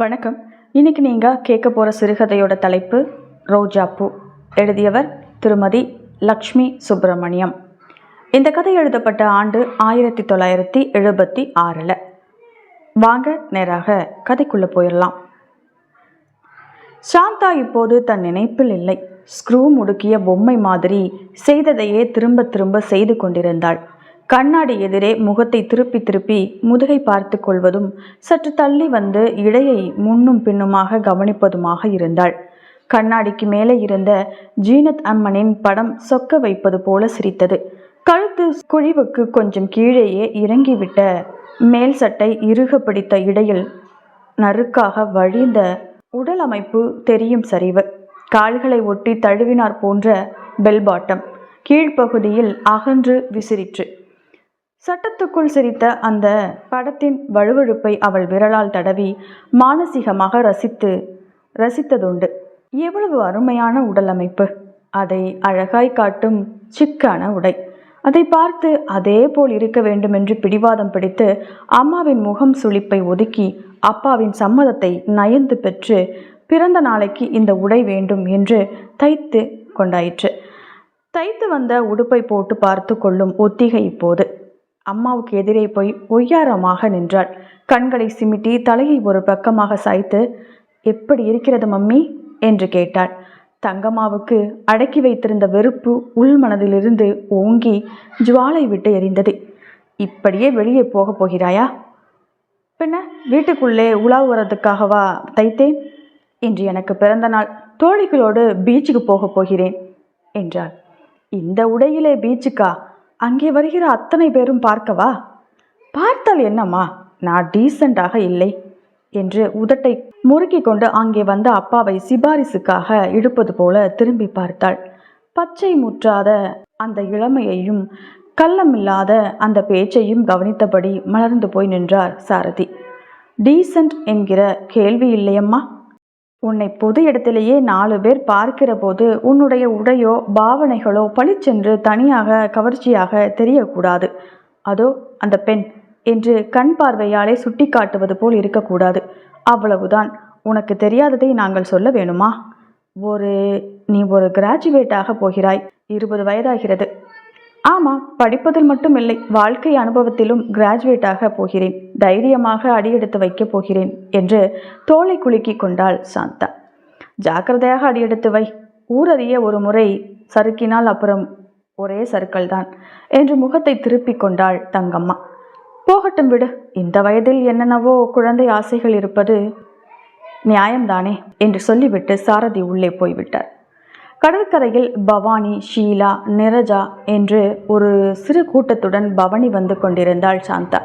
வணக்கம். இன்னைக்கு நீங்கள் கேட்க போகிற சிறுகதையோட தலைப்பு ரோஜா பூ. எழுதியவர் திருமதி லக்ஷ்மி சுப்பிரமணியம். இந்த கதை எழுதப்பட்ட ஆண்டு ஆயிரத்தி தொள்ளாயிரத்தி எழுபத்தி ஆறில். வாங்க நேராக கதைக்குள்ளே போயிடலாம் சாந்தா இப்போது தன் நினைப்பில் இல்லை. ஸ்க்ரூ முடுக்கிய பொம்மை மாதிரி செய்ததையே திரும்ப திரும்ப செய்து கொண்டிருந்தாள். கண்ணாடி எதிரே முகத்தை திருப்பி திருப்பி முதுகை பார்த்து கொள்வதும் சற்று தள்ளி வந்து இடையை முன்னும் பின்னுமாக கவனிப்பதுமாக இருந்தாள். கண்ணாடிக்கு மேலே இருந்த ஜீனத் அம்மனின் படம் சொக்க வைப்பது போல சிரித்தது. கழுத்து குழிவுக்கு கொஞ்சம் கீழேயே இறங்கிவிட்ட மேல் சட்டை இறுக பிடித்த இடையில் நறுக்காக வழிந்த உடல் அமைப்பு தெரியும் சரிவு. கால்களை ஒட்டி தழுவினார் போன்ற பெல் பாட்டம் கீழ்ப்பகுதியில் அகன்று விசிறிற்று. சட்டத்துக்குள் சிரித்த அந்த படத்தின் வழுவழுப்பை அவள் விரலால் தடவி மானசீகமாக ரசித்து ரசித்ததுண்டு. எவ்வளவு அருமையான உடலமைப்பு அதை அழகாய் காட்டும் சிக்கான உடை. அதை பார்த்து அதே போல் இருக்க வேண்டுமென்று பிடிவாதம் பிடித்து அம்மாவின் முகம் சுளிப்பை ஒதுக்கி அப்பாவின் சம்மதத்தை நயந்து பெற்று பிறந்த நாளைக்கு இந்த உடை வேண்டும் என்று தைத்து கொண்டாயிற்று. தைத்து வந்த உடுப்பை போட்டு பார்த்து கொள்ளும் ஒத்திகை இப்போது. அம்மாவுக்கு எதிரே போய் ஒய்யாரமாக நின்றாள். கண்களை சிமிட்டி தலையை ஒரு பக்கமாக சாய்த்து எப்படி இருக்கிறது மம்மி? என்று கேட்டாள். தங்கம்மாவுக்கு அடக்கி வைத்திருந்த வெறுப்பு உள் மனதிலிருந்து ஓங்கி ஜுவாலை விட்டு எரிந்தது. இப்படியே வெளியே போகப் போகிறாயா? பின்ன வீட்டுக்குள்ளே உலாவுறதுக்காகவா தைத்தேன் இன்று எனக்கு பிறந்த நாள். தோழிகளோடு பீச்சுக்கு போகப் போகிறேன் என்றாள். இந்த உடையிலே பீச்சுக்கா? அங்கே வருகிற அத்தனை பேரும் பார்க்கவா? பார்த்தால் என்னம்மா நான் டீசெண்டாக இல்லை என்று உதட்டை முறுக்கி கொண்டு அங்கே வந்த அப்பாவை சிபாரிசுக்காக இழுப்பது போல திரும்பி பார்த்தாள். பச்சை முற்றாத அந்த இளமையையும் கள்ளமில்லாத அந்த பேச்சையும் கவனித்தபடி மலர்ந்து போய் நின்றார் சாரதி. டீசன்ட் என்கிற கேள்வி இல்லையம்மா? உன்னை பொது இடத்திலேயே நாலு பேர் பார்க்கிற போது உன்னுடைய உடையோ பாவனைகளோ பளிச்சென்று தனியாக கவர்ச்சியாக தெரியக்கூடாது. அதோ அந்த பெண் என்று கண் பார்வையாலே சுட்டி காட்டுவது போல் இருக்கக்கூடாது. அவ்வளவுதான். உனக்கு தெரியாததை நாங்கள் சொல்ல வேணுமா? ஒரு நீ ஒரு கிராஜுவேட்டாக போகிறாய். இருபது வயதாகிறது. ஆமாம் படிப்பதில் மட்டும் இல்லை வாழ்க்கை அனுபவத்திலும் கிராஜுவேட்டாக போகிறேன் தைரியமாக அடியெடுத்து வைக்கப் போகிறேன் என்று தோலை குலுக்கி கொண்டாள் சாந்தா. ஜாக்கிரதையாக அடியெடுத்து வை ஊரறிய ஒரு முறை சறுக்கினால் அப்புறம் ஒரே சறுக்கல் தான் என்று முகத்தை திருப்பிக் கொண்டாள் தங்கம்மா. போகட்டும் விடு இந்த வயதில் என்னென்னவோ குழந்தை ஆசைகள் இருப்பது நியாயம்தானே என்று சொல்லிவிட்டு சாரதி உள்ளே போய்விட்டார். கடற்கரையில் பவானி ஷீலா நிரஜா என்று ஒரு சிறு கூட்டத்துடன் பவனி வந்து கொண்டிருந்தாள் சாந்தா.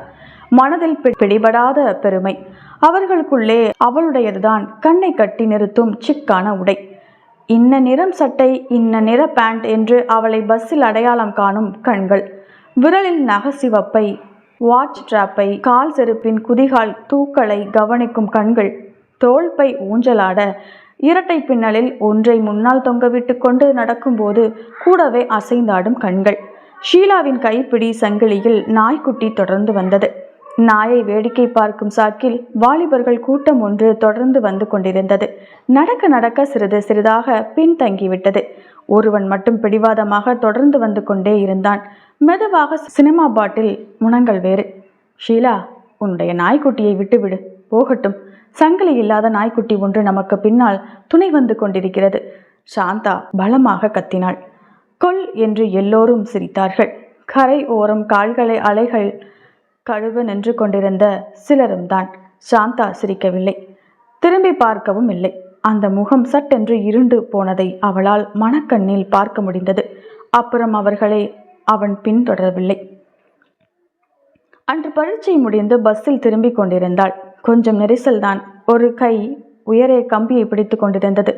மனதில் பி- பிடிபடாத பெருமை. அவர்களுக்குள்ளே அவளுடையதுதான் கண்ணை கட்டி நிறுத்தும் சிக்கான உடை. இன்ன நிறம் சட்டை இன்ன நிற பேண்ட் என்று அவளை பஸ்ஸில் அடையாளம் காணும் கண்கள். விரலில் நகசிவப்பை வாட்ச் ட்ராப்பை கால் செருப்பின் குதிகால் தூக்களை கவனிக்கும் கண்கள். தோல்பை ஊஞ்சலாட இரட்டை பின்னலில் ஒன்றை முன்னால் தொங்கவிட்டு கொண்டு நடக்கும்போது கூடவே அசைந்தாடும் கண்கள். ஷீலாவின் கைப்பிடி சங்கிலியில் நாய்க்குட்டி தொடர்ந்து வந்தது. நாயை வேடிக்கை பார்க்கும் சாக்கில் வாலிபர்கள் கூட்டம் ஒன்று தொடர்ந்து வந்து கொண்டிருந்தது. நடக்க நடக்க சிறிது சிறிதாக பின்தங்கிவிட்டது ஒருவன் மட்டும் பிடிவாதமாக தொடர்ந்து வந்து கொண்டே இருந்தான். மெதுவாக சினிமா பாட்டில் முனங்கள் வேறு. ஷீலா உன்னுடைய நாய்க்குட்டியை விட்டுவிடு. போகட்டும். சங்கிலி இல்லாத நாய்க்குட்டி ஒன்று நமக்கு பின்னால் துணை வந்து கொண்டிருக்கிறது. சாந்தா பலமாக கத்தினாள். கொல் என்று எல்லோரும் சிரித்தார்கள். கரை ஓரம் கால்களை அலைகள் கழுவ நின்று கொண்டிருந்த சிலரும் தான் சாந்தா சிரிக்கவில்லை. திரும்பி பார்க்கவும் இல்லை. அந்த முகம் சட்டென்று இருண்டு போனதை அவளால் மனக்கண்ணில் பார்க்க முடிந்தது. அப்புறம் அவர்களை அவன் பின்தொடரவில்லை. அன்று பரீட்சை முடிந்து பஸ்ஸில் திரும்பிக் கொண்டிருந்தாள். கொஞ்சம் நெரிசல்தான். ஒரு கை உயரே கம்பியை பிடித்து கொண்டிருந்தது.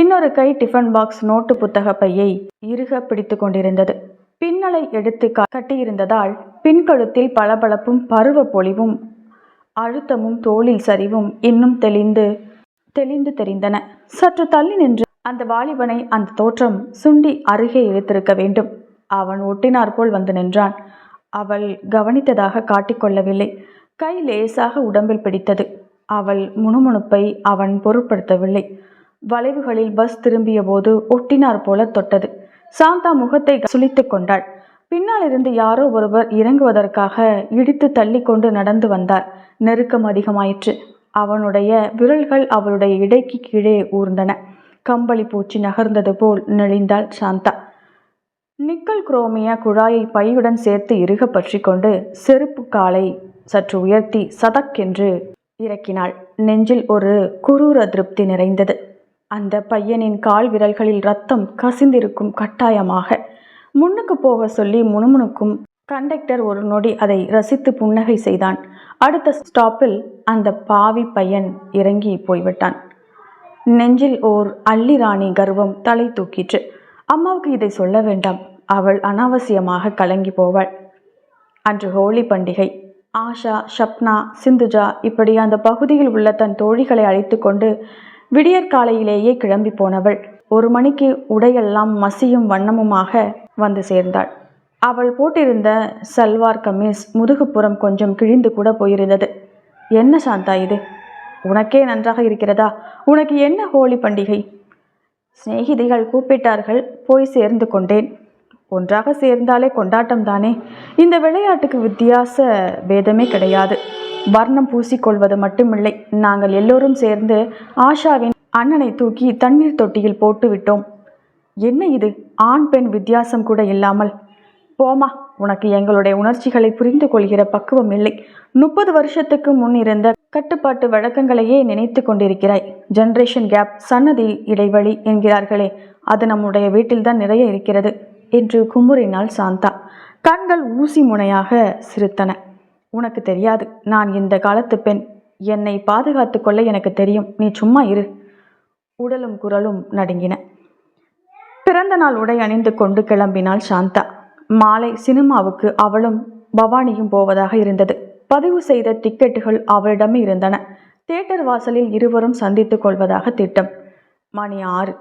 இன்னொரு கை டிஃபன் பாக்ஸ் நோட்டு புத்தக பையை இறுக பிடித்து கொண்டிருந்தது. பின்னலை எடுத்து கட்டியிருந்ததால் பின்கழுத்தில் பளபளப்பும் பருவ பொலிவும் அழுத்தமும் தோளில் சரிவும் இன்னும் தெளிந்து தெளிந்து தெரிந்தன. சற்று தள்ளி நின்று அந்த வாலிபனை அந்த தோற்றம் சுண்டி அருகே இழுத்திருக்க வேண்டும். அவன் ஒட்டினார் போல் வந்து நின்றான். அவள் கவனித்ததாக காட்டிக்கொள்ளவில்லை கை லேசாக உடம்பில் பிடித்தது. அவள் முணுமுணுப்பை அவன் பொருட்படுத்தவில்லை. வளைவுகளில் பஸ் திரும்பிய போது ஒட்டினார் போல தொட்டது. சாந்தா முகத்தை சுழித்து கொண்டாள். பின்னால் இருந்து யாரோ ஒருவர் இறங்குவதற்காக இடித்து தள்ளி கொண்டு நடந்து வந்தார். நெருக்கம் அதிகமாயிற்று. அவனுடைய விரல்கள் அவளுடைய இடைக்கு கீழே ஊர்ந்தன. கம்பளி பூச்சி நகர்ந்தது போல் நெளிந்தாள் சாந்தா. நிக்கல் குரோமிய குழாயை பையுடன் சேர்த்து இறுக பற்றி கொண்டு செருப்பு காலை சற்று உயர்த்தி சதக்கென்று இறக்கினாள். நெஞ்சில் ஒரு குரூர திருப்தி நிறைந்தது. அந்த பையனின் கால் விரல்களில் ரத்தம் கசிந்திருக்கும் கட்டாயமாக. முன்னுக்கு போக சொல்லி முணுமுணுக்கும் கண்டக்டர் ஒரு நொடி அதை ரசித்து புன்னகை செய்தான். அடுத்த ஸ்டாப்பில் அந்த பாவி பையன் இறங்கி போய்விட்டான். நெஞ்சில் ஓர் அள்ளிராணி கர்வம் தலை தூக்கிற்று. அம்மாவுக்கு இதை சொல்ல வேண்டாம். அவள் அனாவசியமாக கலங்கி போவாள். அன்று ஹோலி பண்டிகை. ஆஷா ஷப்னா சிந்துஜா இப்படி அந்த பகுதியில் உள்ள தன் தோழிகளை அழைத்து கொண்டு விடியற்காலையிலேயே கிளம்பி போனவள். ஒரு மணிக்கு உடையெல்லாம் மசியும் வண்ணமுமாக வந்து சேர்ந்தாள். அவள் போட்டிருந்த சல்வார் கமீஸ் முதுகுப்புறம் கொஞ்சம் கிழிந்து கூட போயிருந்தது. என்ன சாந்தா இது? உனக்கே நன்றாக இருக்கிறதா? உனக்கு என்ன ஹோலி பண்டிகை? சிநேகிதிகள் கூப்பிட்டார்கள் போய் சேர்ந்து கொண்டேன். ஒன்றாக சேர்ந்தாலே கொண்டாட்டம் தானே இந்த விளையாட்டுக்கு வித்தியாச பேதமே கிடையாது. வர்ணம் பூசிக்கொள்வது மட்டுமில்லை. நாங்கள் எல்லோரும் சேர்ந்து ஆஷாவின் அண்ணனை தூக்கி தண்ணீர் தொட்டியில் போட்டு விட்டோம். என்ன இது? ஆண் பெண் வித்தியாசம் கூட இல்லாமல். போமா உனக்கு எங்களுடைய உணர்ச்சிகளை புரிந்து கொள்கிற பக்குவம் இல்லை. முப்பது வருஷத்துக்கு முன் இருந்த கட்டுப்பாட்டு வழக்கங்களையே நினைத்து கொண்டிருக்கிறாய். ஜென்ரேஷன் கேப் சன்னதி இடைவெளி என்கிறார்களே அது நம்முடைய வீட்டில்தான் நிறைய இருக்கிறது. என்று குமுறினாள் சாந்தா. கண்கள் ஊசி முனையாக சிரித்தன. உனக்கு தெரியாது நான் இந்த காலத்து பெண். என்னை பாதுகாத்து கொள்ள எனக்கு தெரியும். நீ சும்மா இரு. உடலும் குரலும் நடுங்கின. பிறந்த நாள் உடை அணிந்து கொண்டு கிளம்பினாள் சாந்தா. மாலை சினிமாவுக்கு அவளும் பவானியும் போவதாக இருந்தது. பதிவு செய்த டிக்கெட்டுகள் அவளிடமே இருந்தன. தியேட்டர் வாசலில் இருவரும் சந்தித்துக் கொள்வதாக திட்டம். மணி ஆறு.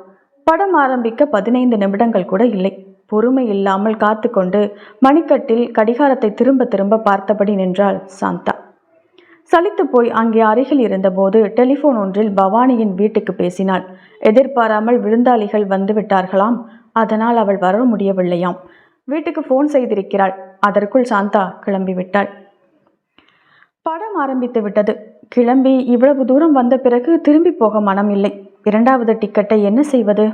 படம் ஆரம்பிக்க பதினைந்து நிமிடங்கள் கூட இல்லை. பொறுமை இல்லாமல் காத்து கொண்டு மணிக்கட்டில் கடிகாரத்தை திரும்ப திரும்ப பார்த்தபடி நின்றாள் சாந்தா. சலித்து போய் அங்கே அருகில் இருந்தபோது டெலிஃபோன் ஒன்றில் பவானியின் வீட்டுக்கு பேசினாள். எதிர்பாராமல் விருந்தாளிகள் வந்து விட்டார்களாம். அதனால் அவள் வர முடியவில்லையாம். வீட்டுக்கு ஃபோன் செய்திருக்கிறாள். அதற்குள் சாந்தா கிளம்பிவிட்டாள் படம் ஆரம்பித்து விட்டது. கிளம்பி இவ்வளவு தூரம் வந்த பிறகு திரும்பி போக மனம் இல்லை. இரண்டாவது டிக்கெட்டை என்ன செய்வது?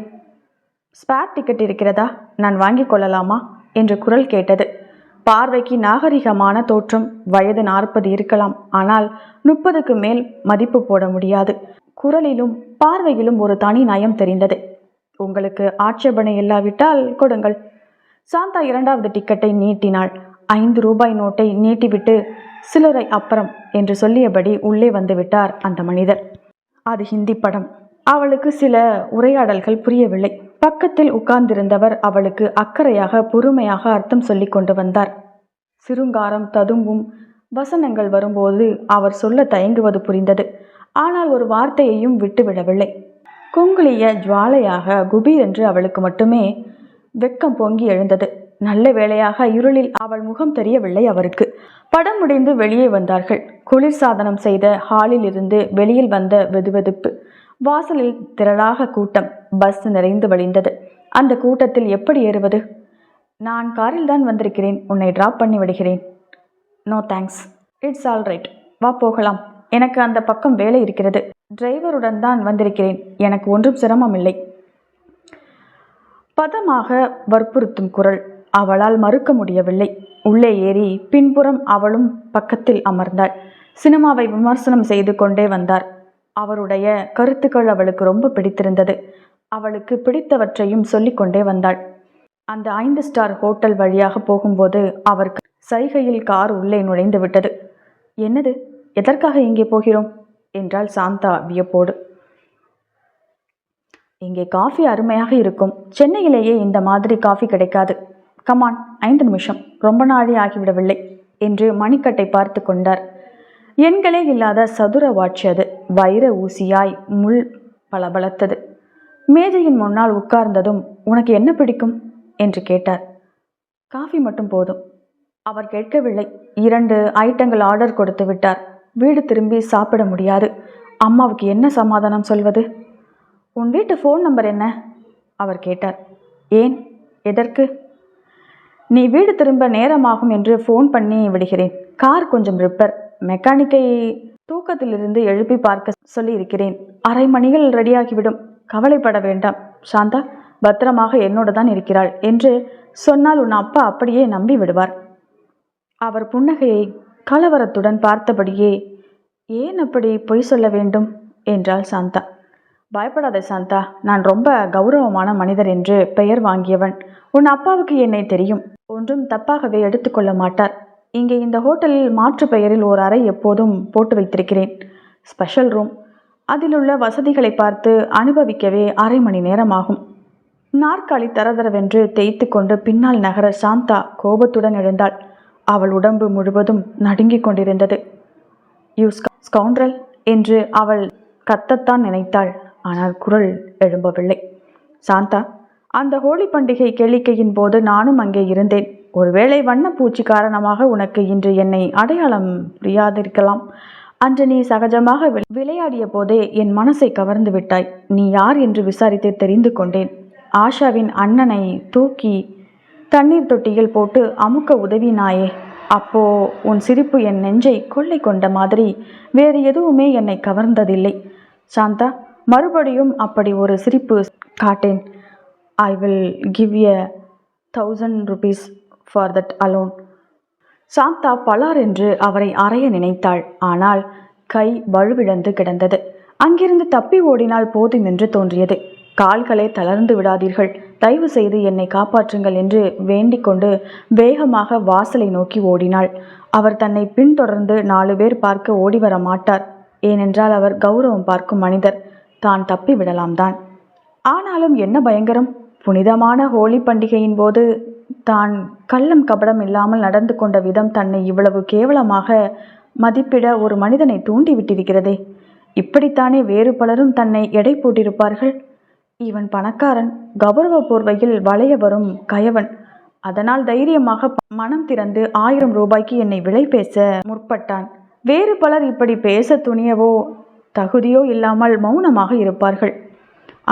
ஸ்பேர் டிக்கெட் இருக்கிறதா? நான் வாங்கிக் கொள்ளலாமா? என்று குரல் கேட்டது. பார்வைக்கு நாகரிகமான தோற்றம் வயது நாற்பது இருக்கலாம். ஆனால் முப்பதுக்கு மேல் மதிப்பு போட முடியாது. குரலிலும் பார்வையிலும் ஒரு தனி நயம் தெரிந்தது. உங்களுக்கு ஆட்சேபனை இல்லாவிட்டால் கொடுங்கள். சாந்தா இரண்டாவது டிக்கெட்டை நீட்டினாள். ஐந்து ரூபாய் நோட்டை நீட்டிவிட்டு சிலரை அப்புறம் என்று சொல்லியபடி உள்ளே வந்துவிட்டார் அந்த மனிதர். அது ஹிந்தி படம். அவளுக்கு சில உரையாடல்கள் புரியவில்லை. பக்கத்தில் உட்கார்ந்திருந்தவர் அவளுக்கு அக்கறையாக பொறுமையாக அர்த்தம் சொல்லி கொண்டு வந்தார். சிருங்காரம் ததும்பும் வசனங்கள் வரும்போது அவர் சொல்ல தயங்குவது புரிந்தது. ஆனால் ஒரு வார்த்தையையும் விட்டுவிடவில்லை. கொங்குளிய ஜுவாலையாக குபீர் என்று அவளுக்கு மட்டுமே வெக்கம் பொங்கி எழுந்தது. நல்ல வேளையாக இருளில் அவள் முகம் தெரியவில்லை அவருக்கு. படம் முடிந்து வெளியே வந்தார்கள். குளிர்சாதனம் செய்த ஹாலில் இருந்து வெளியில் வந்த வெதுவெதுப்பு. வாசலில் திரளாக கூட்டம். பஸ் நிறைந்து வழிந்தது. அந்த கூட்டத்தில் எப்படி ஏறுவது? நான் காரில் தான் வந்திருக்கிறேன். உன்னை ட்ராப் பண்ணி விடுகிறேன். No thanks it's all right வா போகலாம். எனக்கு அந்த பக்கம் வேலை இருக்கிறது. டிரைவருடன் தான் வந்திருக்கிறேன். எனக்கு ஒன்றும் சிரமம் இல்லை. பதமாக வற்புறுத்தும் குரல். அவளால் மறுக்க முடியவில்லை. உள்ளே ஏறி பின்புறம் அவளும் பக்கத்தில் அமர்ந்தாள். சினிமாவை விமர்சனம் செய்து கொண்டே வந்தார். அவருடைய கருத்துக்கள் அவளுக்கு ரொம்ப பிடித்திருந்தது. அவளுக்கு பிடித்தவற்றையும் சொல்லிக்கொண்டே வந்தாள். அந்த ஐந்து ஸ்டார் ஹோட்டல் வழியாக போகும்போது அவர் சைகையில் கார் உள்ளே நுழைந்து விட்டது. என்னது? எதற்காக இங்கே போகிறோம்? என்றாள் சாந்தா வியப்போடு. இங்கே காஃபி அருமையாக இருக்கும். சென்னையிலேயே இந்த மாதிரி காஃபி கிடைக்காது. கமான் ஐந்து நிமிஷம். ரொம்ப நாளே ஆகிவிடவில்லை என்று மணிக்கட்டை பார்த்து கொண்டார். எண்களே இல்லாத சதுர வாட்சி அது. வைர ஊசியாய் முள் பளபளத்தது. மேஜையின் முன்னால் உட்கார்ந்ததும் உனக்கு என்ன பிடிக்கும்? என்று கேட்டார். காஃபி மட்டும் போதும். அவர் கேட்கவில்லை. இரண்டு ஐட்டங்கள் ஆர்டர் கொடுத்து விட்டார். வீடு திரும்பி சாப்பிட முடியாது. அம்மாவுக்கு என்ன சமாதானம் சொல்வது? உன் வீட்டு ஃபோன் நம்பர் என்ன? அவர் கேட்டார். ஏன்? எதற்கு? நீ வீடு திரும்ப நேரமாகும் என்று ஃபோன் பண்ணி விடுகிறேன். கார் கொஞ்சம் ரிப்பேர். மெக்கானிக்கை தூக்கத்திலிருந்து எழுப்பி பார்க்க சொல்லி இருக்கிறேன் அரை மணிகள் ரெடியாகிவிடும். கவலைப்பட வேண்டாம். சாந்தா பத்திரமாக என்னோடு தான் இருக்கிறாள் என்று சொன்னால் உன் அப்பா அப்படியே நம்பி விடுவார். அவர் புன்னகையை கலவரத்துடன் பார்த்தபடியே ஏன் அப்படி பொய் சொல்ல வேண்டும்? என்றாள் சாந்தா. பயப்படாத சாந்தா நான் ரொம்ப கௌரவமான மனிதர் என்று பெயர் வாங்கியவன். உன் அப்பாவுக்கு என்னை தெரியும். ஒன்றும் தப்பாகவே எடுத்துக்கொள்ள மாட்டார். இங்கே இந்த ஹோட்டலில் மாற்று பெயரில் ஒரு அறை எப்போதும் போட்டு வைத்திருக்கிறேன். Special room. அதிலுள்ள வசதிகளை பார்த்து அனுபவிக்கவே அரை மணி நேரம் ஆகும் நாற்காலி தரதரவென்று தேய்த்து கொண்டு பின்னால் நகர சாந்தா கோபத்துடன் எழுந்தாள். அவள் உடம்பு முழுவதும் நடுங்கிக் கொண்டிருந்தது. யூ ஸ்கவுண்ட்ரல் என்று அவள் கத்தத்தான் நினைத்தாள். ஆனால் குரல் எழும்பவில்லை. சாந்தா அந்த ஹோலி பண்டிகை கேளிக்கையின் போது நானும் அங்கே இருந்தேன். ஒருவேளை வண்ணப்பூச்சி காரணமாக உனக்கு இன்று என்னை அடையாளம் புரியாதிருக்கலாம். அன்று நீ சகஜமாக வி- விளையாடிய போதே என் மனசை கவர்ந்து விட்டாய். நீ யார் என்று விசாரித்து தெரிந்து கொண்டேன். ஆஷாவின் அண்ணனை தூக்கி தண்ணீர் தொட்டியில் போட்டு அமுக்க உதவினாயே. அப்போ உன் சிரிப்பு என் நெஞ்சை கொள்ளை கொண்ட மாதிரி வேறு எதுவுமே என்னை கவர்ந்ததில்லை. சாந்தா மறுபடியும் அப்படி ஒரு சிரிப்பு காட்டேன். I will give a thousand rupees for that alone Shantha பலார் என்று அவரை அறைய நினைத்தாள். ஆனால் கை வலுவிழந்து கிடந்தது. அங்கிருந்து தப்பி ஓடினால் போதும் என்று தோன்றியது. கால்களை தளர்ந்து விடாதீர்கள். தயவு செய்து என்னை காப்பாற்றுங்கள் என்று வேண்டிக் கொண்டு வேகமாக வாசலை நோக்கி ஓடினாள். அவர் தன்னை பின்தொடர்ந்து நாலு பேர் பார்க்க ஓடி வர மாட்டார். ஏனென்றால் அவர் கௌரவம் பார்க்கும் மனிதர். தான் தப்பி விடலாம் தான். ஆனாலும் என்ன பயங்கரம். புனிதமான ஹோலி பண்டிகையின் போது தான் கள்ளம் கபடம் இல்லாமல் நடந்து கொண்ட விதம் தன்னை இவ்வளவு கேவலமாக மதிப்பிட ஒரு மனிதனை தூண்டிவிட்டிருக்கிறதே. இப்படித்தானே வேறு பலரும் தன்னை எடை போட்டிருப்பார்கள். இவன் பணக்காரன் கௌரவ போர்வையில் வளைய வரும் கயவன். அதனால் தைரியமாக மனம் திறந்து ஆயிரம் ரூபாய்க்கு என்னை விலை பேச முற்பட்டான். வேறு பலர் இப்படி பேச துணியவோ தகுதியோ இல்லாமல் மௌனமாக இருப்பார்கள்.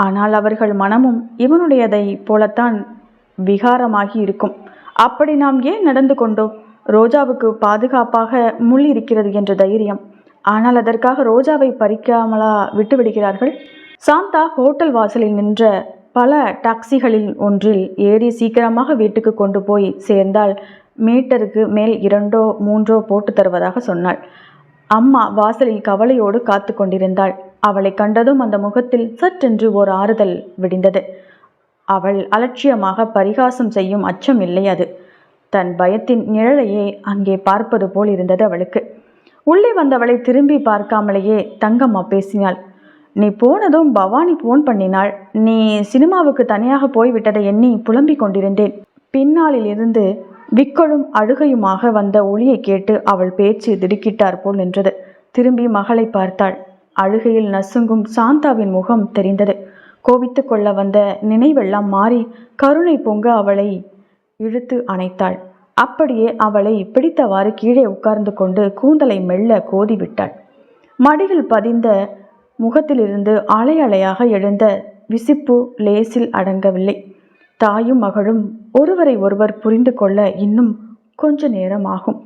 ஆனால் அவர்கள் மனமும் இவனுடையதை போலத்தான் விகாரமாகி இருக்கும். அப்படி நாம் ஏன் நடந்து கொண்டோம் ரோஜாவுக்கு பாதுகாப்பாக முள் இருக்கிறது என்ற தைரியம். ஆனால் அதற்காக ரோஜாவை பறிக்காமலா விட்டுவிடுகிறார்கள் சாந்தா ஹோட்டல் வாசலில் நின்ற பல டாக்ஸிகளில் ஒன்றில் ஏறி சீக்கிரமாக வீட்டுக்கு கொண்டு போய் சேர்ந்தால் மீட்டருக்கு மேல் இரண்டோ மூன்றோ போட்டு தருவதாக சொன்னாள். அம்மா வாசலில் கவலையோடு காத்து கொண்டிருந்தாள். அவளை கண்டதும் அந்த முகத்தில் சற்றென்று ஓர் ஆறுதல் விடிந்தது. அவள் அலட்சியமாக பரிகாசம் செய்யும் அச்சம் இல்லை அது. தன் பயத்தின் நிழலையே அங்கே பார்ப்பது போல் இருந்தது அவளுக்கு. உள்ளே வந்தவளை திரும்பி பார்க்காமலேயே தங்கம்மா பேசினாள். நீ போனதும் பவானி போன் பண்ணினாள். நீ சினிமாவுக்கு தனியாக போய்விட்டதை எண்ணி புலம்பிக் கொண்டிருந்தேன். பின்னாளில் இருந்து விக்கலும் அழுகையுமாக வந்த ஒளியை கேட்டு அவள் பேச்சு திடுக்கிட்டார் போல் நின்றது. திரும்பி மகளை பார்த்தாள். அழுகையில் நசுங்கும் சாந்தாவின் முகம் தெரிந்தது. கோபித்து கொள்ள வந்த நினைவெல்லாம் மாறி கருணை பொங்க அவளை இழுத்து அணைத்தாள். அப்படியே அவளை பிடித்தவாறு கீழே உட்கார்ந்து கொண்டு கூந்தலை மெல்ல கோதி விட்டாள் மடியில் பதிந்த முகத்திலிருந்து அலை அலையாக எழுந்த விசிப்பு லேசில் அடங்கவில்லை. தாயும் மகளும் ஒருவரை ஒருவர் புரிந்து கொள்ள இன்னும் கொஞ்ச நேரம் ஆகும்.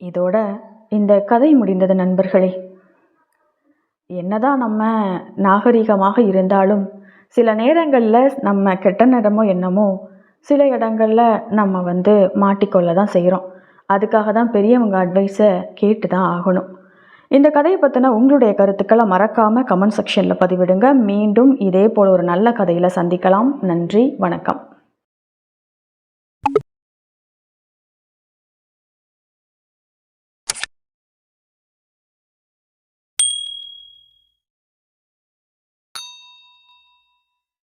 இதோட இந்த கதை முடிந்தது நண்பர்களே. என்னதான் நம்ம நாகரிகமாக இருந்தாலும் சில நேரங்களில் நம்ம கெட்ட நேரமோ என்னமோ சில இடங்களில் நம்ம வந்து மாட்டிக்கொள்ள தான் செய்கிறோம் அதுக்காக தான் பெரியவங்க அட்வைஸை கேட்டு தான் ஆகணும். இந்த கதையை பற்றின உங்களுடைய கருத்துக்களை மறக்காமல் கமெண்ட் செக்ஷனில் பதிவிடுங்க. மீண்டும் இதே போல் ஒரு நல்ல கதையில் சந்திக்கலாம். நன்றி வணக்கம்.